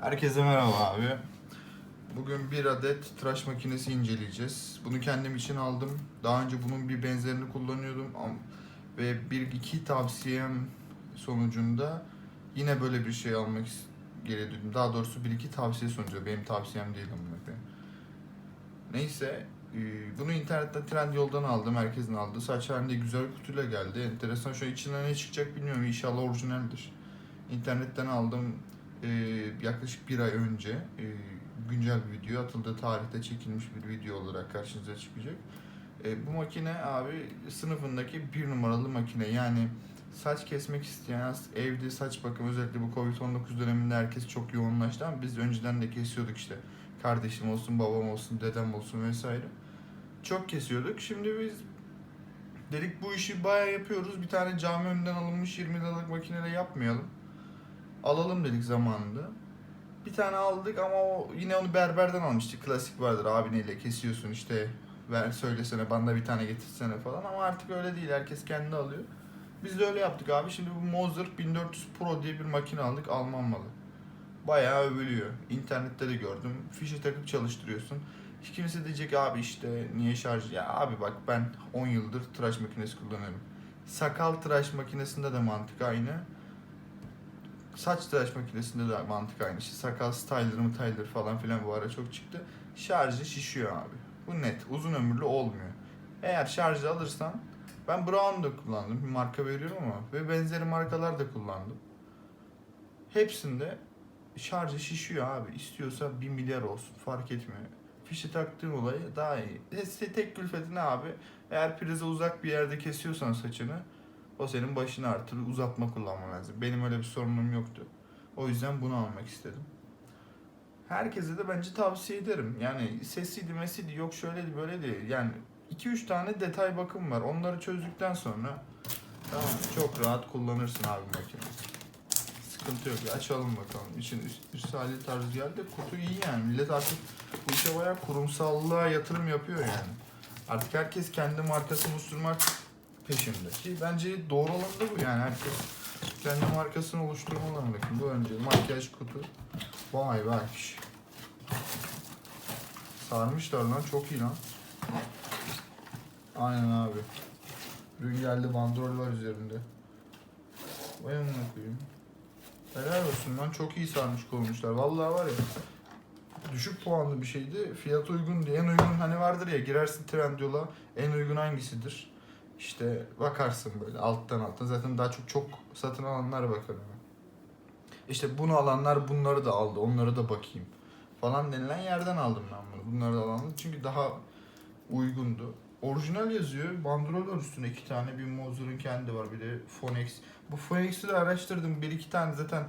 Herkese merhaba abi. Bugün bir adet tıraş makinesi inceleyeceğiz. Bunu kendim için aldım. Daha önce bunun bir benzerini kullanıyordum ve bir iki tavsiyem sonucunda yine böyle bir şey almak gereği duydum. Daha doğrusu bir iki tavsiye sonucu. Benim tavsiyem değil koyayım. Neyse, e, bunu internetten Trendyol'dan aldım. Herkesin aldığı. Saç halinde güzel kutuyla geldi. Enteresan. Şu içinden ne çıkacak bilmiyorum. İnşallah orijinaldir. İnternetten aldım. Ee, yaklaşık bir ay önce e, güncel bir video atıldığı tarihte çekilmiş bir video olarak karşınıza çıkacak. E, bu makine abi sınıfındaki bir numaralı makine yani saç kesmek isteyen evde saç bakım özellikle bu Covid-19 döneminde herkes çok yoğunlaştı ama biz önceden de kesiyorduk işte. Kardeşim olsun, babam olsun, dedem olsun vesaire. Çok kesiyorduk. Şimdi biz dedik bu işi bayağı yapıyoruz. Bir tane cami önünden alınmış 20 liralık makineyle yapmayalım alalım dedik zamanında. Bir tane aldık ama o yine onu berberden almıştık. Klasik vardır abineyle kesiyorsun işte ver söylesene bana bir tane getirsene falan ama artık öyle değil herkes kendi alıyor. Biz de öyle yaptık abi. Şimdi bu Moser 1400 Pro diye bir makine aldık Alman malı. Bayağı övülüyor. İnternette de gördüm. Fişe takıp çalıştırıyorsun. Hiç kimse diyecek abi işte niye şarj... Ya abi bak ben 10 yıldır tıraş makinesi kullanıyorum. Sakal tıraş makinesinde de mantık aynı. Saç tıraş makinesinde de mantık aynı. İşte sakal styler mı tyler falan filan bu ara çok çıktı. Şarjı şişiyor abi. Bu net. Uzun ömürlü olmuyor. Eğer şarjı alırsan ben Brown da kullandım. Bir marka veriyorum ama ve benzeri markalar da kullandım. Hepsinde şarjı şişiyor abi. İstiyorsa 1 milyar olsun fark etmiyor. Fişi taktığın olayı daha iyi. Te- Tek külfeti ne abi? Eğer prize uzak bir yerde kesiyorsan saçını o senin başını artırır. Uzatma kullanman lazım. Benim öyle bir sorunum yoktu. O yüzden bunu almak istedim. Herkese de bence tavsiye ederim. Yani sesiydi, mesiydi, yok şöyleydi, böyleydi. Yani 2-3 tane detay bakım var. Onları çözdükten sonra tamam çok rahat kullanırsın abi makineyi. Sıkıntı yok. Açalım bakalım. İçin üst, üst tarzı geldi. Kutu iyi yani. Millet artık bu işe bayağı kurumsallığa yatırım yapıyor yani. Artık herkes kendi markasını oluşturmak peşinde. Ki bence doğru olan da bu yani. Herkes kendi markasını oluşturmalı bakın. Bu önce makyaj kutu. Vay şş. Sarmışlar lan çok iyi lan. Aynen abi. Ürün geldi bandrol var üzerinde. Vay amına koyayım. Helal olsun lan çok iyi sarmış koymuşlar. Vallahi var ya. Düşük puanlı bir şeydi. Fiyat uygun diye. En uygun hani vardır ya girersin Trendyol'a en uygun hangisidir? İşte bakarsın böyle alttan alttan. Zaten daha çok çok satın alanlar bakar ona. İşte bunu alanlar bunları da aldı. Onları da bakayım. Falan denilen yerden aldım ben bunu. Bunları da alanlar. Çünkü daha uygundu. Orijinal yazıyor. Bandrol var üstünde iki tane. Bir Moser'ın kendi var. Bir de Phonex. Bu Phonex'i de araştırdım. Bir iki tane zaten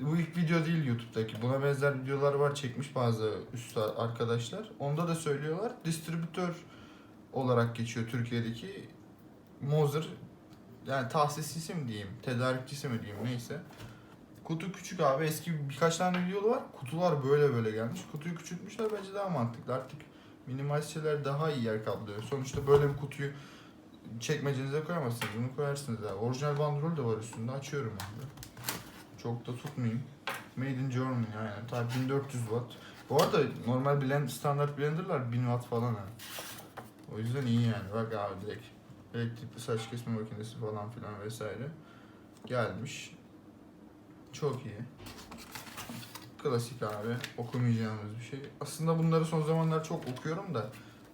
bu ilk video değil YouTube'daki. Buna benzer videolar var çekmiş bazı üst arkadaşlar. Onda da söylüyorlar. Distribütör olarak geçiyor Türkiye'deki Moser. Yani tahsisçisi mi diyeyim, tedarikçisi mi diyeyim neyse. Kutu küçük abi. Eski birkaç tane video var. Kutular böyle böyle gelmiş. Kutuyu küçültmüşler bence daha mantıklı. Artık minimal şeyler daha iyi yer kaplıyor. Sonuçta böyle bir kutuyu çekmecenize koyamazsınız. Bunu koyarsınız abi. Orijinal bandrol de var üstünde. Açıyorum de. Çok da tutmayayım. Made in Germany yani. Tabii 1400 watt. Bu arada normal blend, standart blenderlar 1000 watt falan yani. O yüzden iyi yani. Bak abi direkt elektrikli saç kesme makinesi falan filan vesaire gelmiş. Çok iyi. Klasik abi. Okumayacağımız bir şey. Aslında bunları son zamanlar çok okuyorum da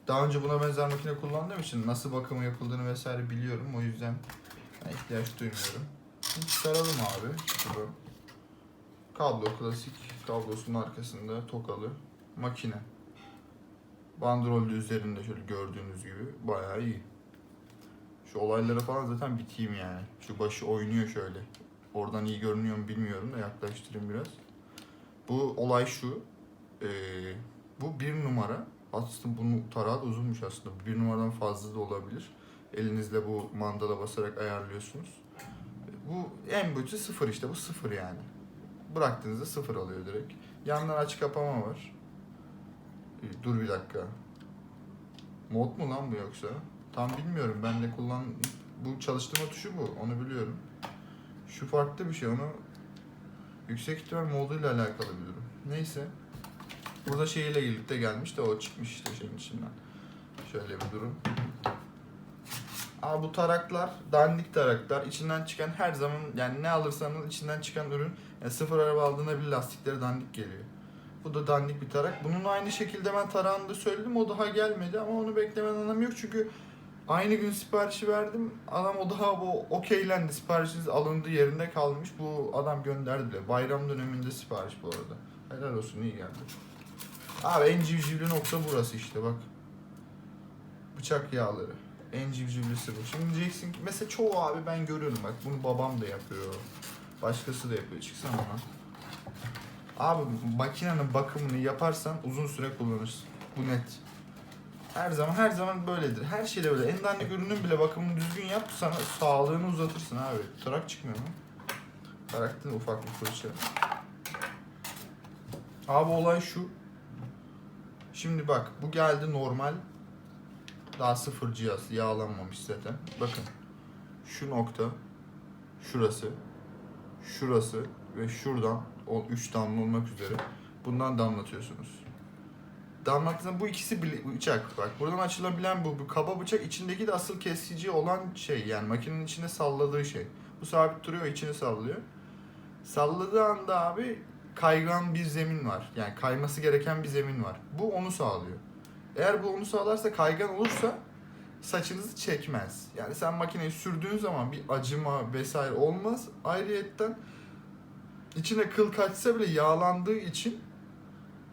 daha önce buna benzer makine kullandığım için nasıl bakımı yapıldığını vesaire biliyorum. O yüzden ihtiyaç duymuyorum. Şimdi çıkaralım abi. Şunu. Kablo klasik. Kablosunun arkasında tokalı. Makine. Bandrol de üzerinde şöyle gördüğünüz gibi bayağı iyi. Şu olayları falan zaten biteyim yani. Şu başı oynuyor şöyle. Oradan iyi görünüyor mu bilmiyorum da yaklaştırayım biraz. Bu olay şu. Ee, bu bir numara. Aslında bunun tarağı da uzunmuş aslında. Bir numaradan fazla da olabilir. Elinizle bu mandala basarak ayarlıyorsunuz. Bu en kötü sıfır işte. Bu sıfır yani. Bıraktığınızda sıfır alıyor direkt. Yandan aç kapama var. Ee, Dur bir dakika. Mod mu lan bu yoksa? Tam bilmiyorum. Ben de kullan... Bu çalıştırma tuşu bu. Onu biliyorum. Şu farklı bir şey. Onu yüksek ihtimal moduyla alakalı bir durum. Neyse. Burada şeyiyle birlikte gelmiş de o çıkmış işte şeyin içinden. Şöyle bir durum. Aa bu taraklar, dandik taraklar. içinden çıkan her zaman yani ne alırsanız içinden çıkan ürün yani sıfır araba aldığında bile lastikleri dandik geliyor. Bu da dandik bir tarak. Bunun aynı şekilde ben tarağını da söyledim. O daha gelmedi ama onu beklemenin anlamı yok çünkü aynı gün siparişi verdim. Adam o daha bu okeylendi. Siparişiniz alındı yerinde kalmış. Bu adam gönderdi bile. Bayram döneminde sipariş bu arada. Helal olsun iyi geldi. Abi en civcivli nokta burası işte bak. Bıçak yağları. En civcivlisi bu. Şimdi diyeceksin ki mesela çoğu abi ben görüyorum bak bunu babam da yapıyor. Başkası da yapıyor. Çıksana ona. Abi makinenin bakımını yaparsan uzun süre kullanırsın. Bu net. Her zaman her zaman böyledir. Her şeyde böyle. En dandik bile bakımını düzgün yap sana sağlığını uzatırsın abi. Tarak çıkmıyor mu? Taraktan ufak bir fırça. Abi olay şu. Şimdi bak bu geldi normal. Daha sıfır cihaz. Yağlanmamış zaten. Bakın. Şu nokta. Şurası. Şurası. Ve şuradan o 3 damla olmak üzere. Bundan damlatıyorsunuz. Damlattığınız bu ikisi bıçak. Bak buradan açılabilen bu, bu kaba bıçak içindeki de asıl kesici olan şey yani makinenin içinde salladığı şey. Bu sabit duruyor içini sallıyor. Salladığı anda abi kaygan bir zemin var. Yani kayması gereken bir zemin var. Bu onu sağlıyor. Eğer bu onu sağlarsa kaygan olursa saçınızı çekmez. Yani sen makineyi sürdüğün zaman bir acıma vesaire olmaz. Ayrıyetten içine kıl kaçsa bile yağlandığı için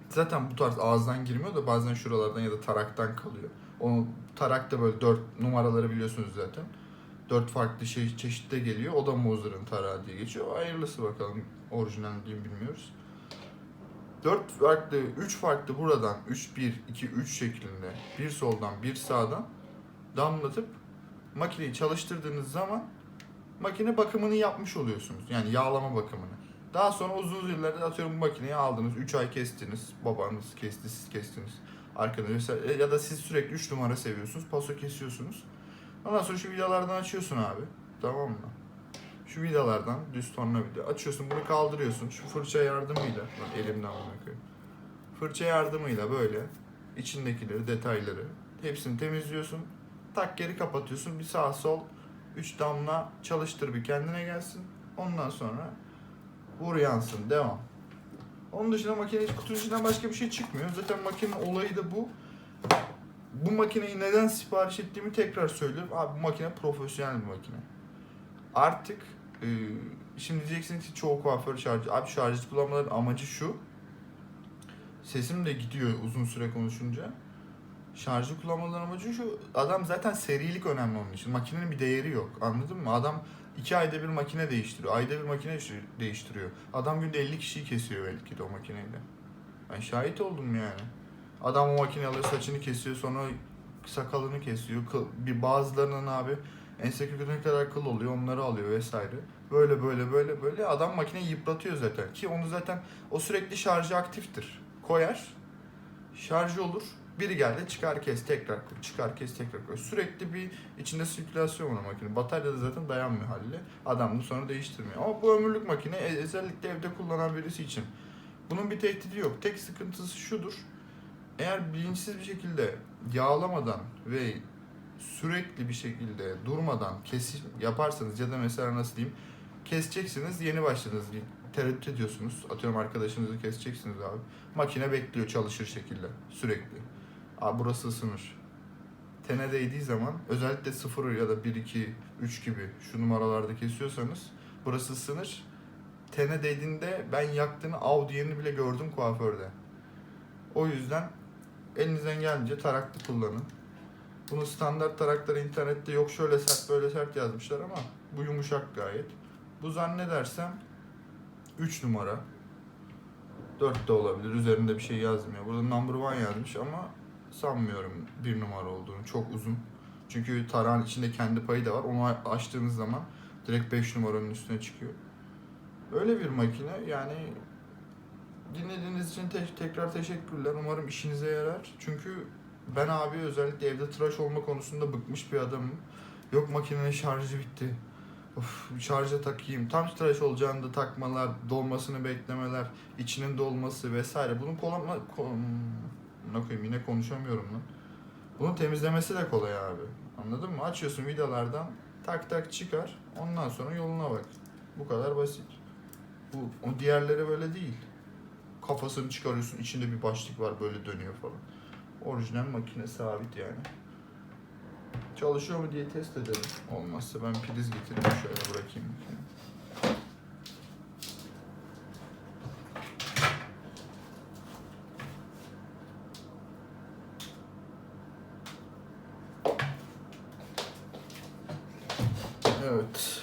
zaten bu tarz ağızdan girmiyor da bazen şuralardan ya da taraktan kalıyor. O tarak da böyle dört numaraları biliyorsunuz zaten. Dört farklı şey çeşitte geliyor. O da Mozart'ın tarağı diye geçiyor. Hayırlısı bakalım. Orijinal diyeyim bilmiyoruz. Dört farklı, üç farklı buradan 3 1 2 3 şeklinde bir soldan bir sağdan damlatıp makineyi çalıştırdığınız zaman makine bakımını yapmış oluyorsunuz. Yani yağlama bakımını. Daha sonra uzun yıllarda atıyorum bu makineyi aldınız. 3 ay kestiniz. Babanız kesti, siz kestiniz. Arkanız vesaire. Ya da siz sürekli 3 numara seviyorsunuz. Paso kesiyorsunuz. Ondan sonra şu vidalardan açıyorsun abi. Tamam mı? Şu vidalardan düz tornavida açıyorsun bunu kaldırıyorsun. Şu fırça yardımıyla. Lan elimden koyayım. Fırça yardımıyla böyle içindekileri, detayları hepsini temizliyorsun. Tak geri kapatıyorsun. Bir sağ sol 3 damla çalıştır bir kendine gelsin. Ondan sonra vur yansın. Devam. Onun dışında makine kutunun içinden başka bir şey çıkmıyor. Zaten makinenin olayı da bu. Bu makineyi neden sipariş ettiğimi tekrar söylüyorum. Abi bu makine profesyonel bir makine. Artık e, şimdi diyeceksiniz ki çoğu kuaför şarjı. Abi şarjı kullanmaların amacı şu. Sesim de gidiyor uzun süre konuşunca. Şarjı kullanmaların amacı şu. Adam zaten serilik önemli onun için. Makinenin bir değeri yok. Anladın mı? Adam iki ayda bir makine değiştiriyor. Ayda bir makine değiştiriyor. Adam günde 50 kişiyi kesiyor belki de o makineyle. Ben şahit oldum yani. Adam o makine alıyor saçını kesiyor sonra sakalını kesiyor. Kıl, bir bazılarının abi ense köküne kadar kıl oluyor onları alıyor vesaire. Böyle böyle böyle böyle adam makineyi yıpratıyor zaten ki onu zaten o sürekli şarjı aktiftir. Koyar şarjı olur biri geldi çıkar kes tekrar koy, çıkar kes tekrar koy. Sürekli bir içinde sirkülasyon var makine. Batarya da zaten dayanmıyor haliyle. Adam da sonra değiştirmiyor. Ama bu ömürlük makine e- özellikle evde kullanan birisi için. Bunun bir tehdidi yok. Tek sıkıntısı şudur. Eğer bilinçsiz bir şekilde yağlamadan ve sürekli bir şekilde durmadan kesim yaparsanız ya da mesela nasıl diyeyim keseceksiniz yeni başladınız tereddüt ediyorsunuz atıyorum arkadaşınızı keseceksiniz abi makine bekliyor çalışır şekilde sürekli abi burası ısınır tene değdiği zaman özellikle 0 ya da 1 2 3 gibi şu numaralarda kesiyorsanız burası ısınır tene değdiğinde ben yaktığını av diğerini bile gördüm kuaförde o yüzden elinizden gelince taraklı kullanın bunu standart tarakları internette yok şöyle sert böyle sert yazmışlar ama bu yumuşak gayet. Bu zannedersem 3 numara. 4 de olabilir. Üzerinde bir şey yazmıyor. Burada number one yazmış ama sanmıyorum bir numara olduğunu. Çok uzun. Çünkü tarağın içinde kendi payı da var. Onu açtığınız zaman direkt 5 numaranın üstüne çıkıyor. Öyle bir makine. Yani dinlediğiniz için te- tekrar teşekkürler. Umarım işinize yarar. Çünkü ben abi özellikle evde tıraş olma konusunda bıkmış bir adamım. Yok makinenin şarjı bitti. Of, şarja takayım. Tam tıraş olacağında takmalar, dolmasını beklemeler, içinin dolması vesaire. Bunun kolama... Kon... Ne koyayım yine konuşamıyorum lan. Bunun temizlemesi de kolay abi. Anladın mı? Açıyorsun vidalardan tak tak çıkar. Ondan sonra yoluna bak. Bu kadar basit. Bu o diğerleri böyle değil. Kafasını çıkarıyorsun, içinde bir başlık var böyle dönüyor falan. Orijinal makine sabit yani. Çalışıyor mu diye test edelim. Olmazsa ben priz getireyim şöyle bırakayım. makineyi. Evet.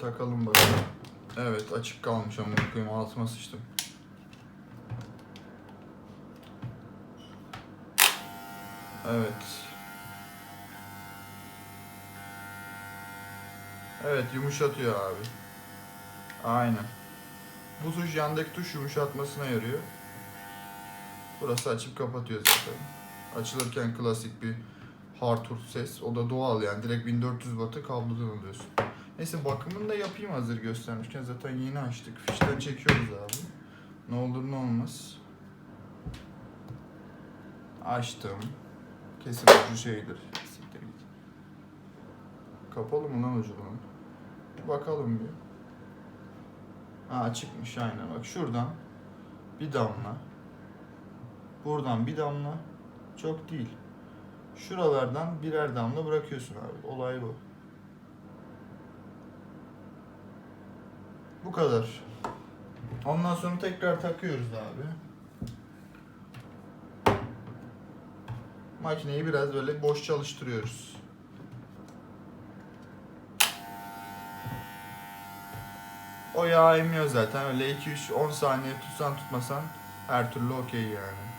Takalım bakalım. Evet açık kalmış ama koyayım altıma sıçtım. Evet. Evet yumuşatıyor abi. Aynen. Bu tuş yandaki tuş yumuşatmasına yarıyor. Burası açıp kapatıyor zaten. Açılırken klasik bir Hartur ses. O da doğal yani. Direkt 1400 wattı kablodan alıyorsun. Neyse bakımını da yapayım hazır göstermişken. Zaten yeni açtık. Fişten çekiyoruz abi. Ne olur ne olmaz. Açtım. Kesin ucu şeydir. Siktir git. Kapalı mı lan ucu bunun? Bakalım bir. Ha açıkmış aynen bak şuradan bir damla. Buradan bir damla. Çok değil. Şuralardan birer damla bırakıyorsun abi. Olay bu. Bu kadar. Ondan sonra tekrar takıyoruz abi. Makineyi biraz böyle boş çalıştırıyoruz. O yağ emiyor zaten. Öyle 2-3 10 saniye tutsan tutmasan her türlü okey yani.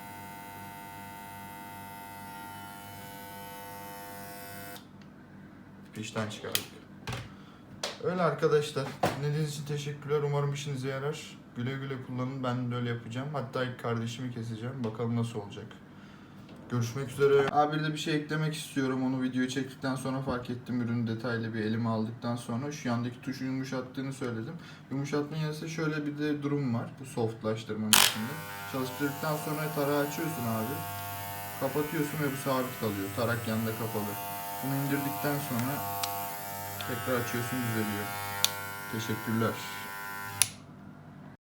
Fişten çıkardık. Öyle arkadaşlar. Dinlediğiniz için teşekkürler. Umarım işinize yarar. Güle güle kullanın. Ben de öyle yapacağım. Hatta kardeşimi keseceğim. Bakalım nasıl olacak. Görüşmek üzere. Abi bir de bir şey eklemek istiyorum. Onu videoyu çektikten sonra fark ettim. Ürünü detaylı bir elime aldıktan sonra şu yandaki tuşu yumuşattığını söyledim. Yumuşatmanın yanı şöyle bir de durum var. Bu softlaştırmanın içinde. Çalıştırdıktan sonra tarağı açıyorsun abi. Kapatıyorsun ve bu sabit kalıyor. Tarak yanında kapalı. Bunu indirdikten sonra tekrar açıyorsun düzeliyor. Teşekkürler.